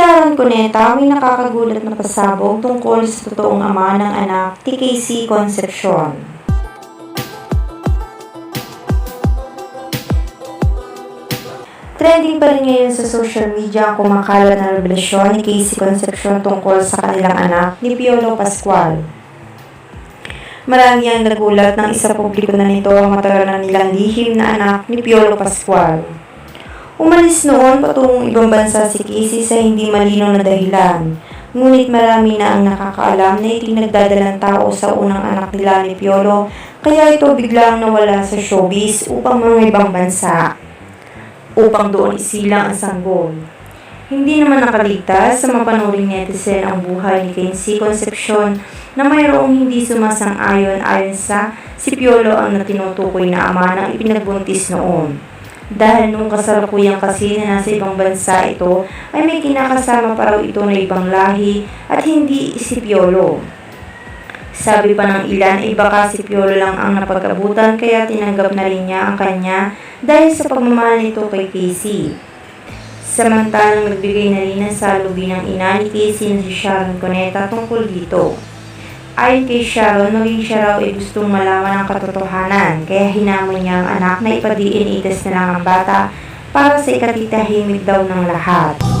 Sharon Cuneta may nakakagulat na pasabog tungkol sa totoong ama ng anak Casey Concepcion. Trending pa rin ngayon sa social media ang kumakalat na revelasyon ni Casey Concepcion tungkol sa kanilang anak ni Piolo Pascual. Marami ang nagulat ng isa publiko na nito ang matagal na nilang lihim na anak ni Piolo Pascual. Umalis noon patungong ibang bansa si Casey sa hindi malinaw na dahilan. Ngunit marami na ang nakakaalam na itinagdadalang tao sa unang anak nila ni Piolo kaya ito biglang nawala sa showbiz upang mga ibang bansa upang doon isilang ang sanggol. Hindi naman nakaligtas sa mapanuring netizen ang buhay ni Casey Concepcion na mayroong hindi sumasang-ayon ayon sa si Piolo ang natinutukoy na ama ng ipinagbuntis noon. Dahil nung kasalukuyang kasi na nasa ibang bansa ito, ay may kinakasama pa raw ito na ibang lahi at hindi si Piolo. Sabi pa ng ilan ay baka si Piolo lang ang napag-abutan kaya tinanggap na rin niya ang kanya dahil sa pagmamahal nito kay Casey. Samantalang nagbigay na rin ng salubi ng ina ni Casey na si Sharon Cuneta tungkol dito. Ayon kay Sharon, maging siya raw ay gustong malaman ang katotohanan kaya hinamon niya ang anak na ipa-DNA test na lang ang bata para sa ikatitahimik daw ng lahat.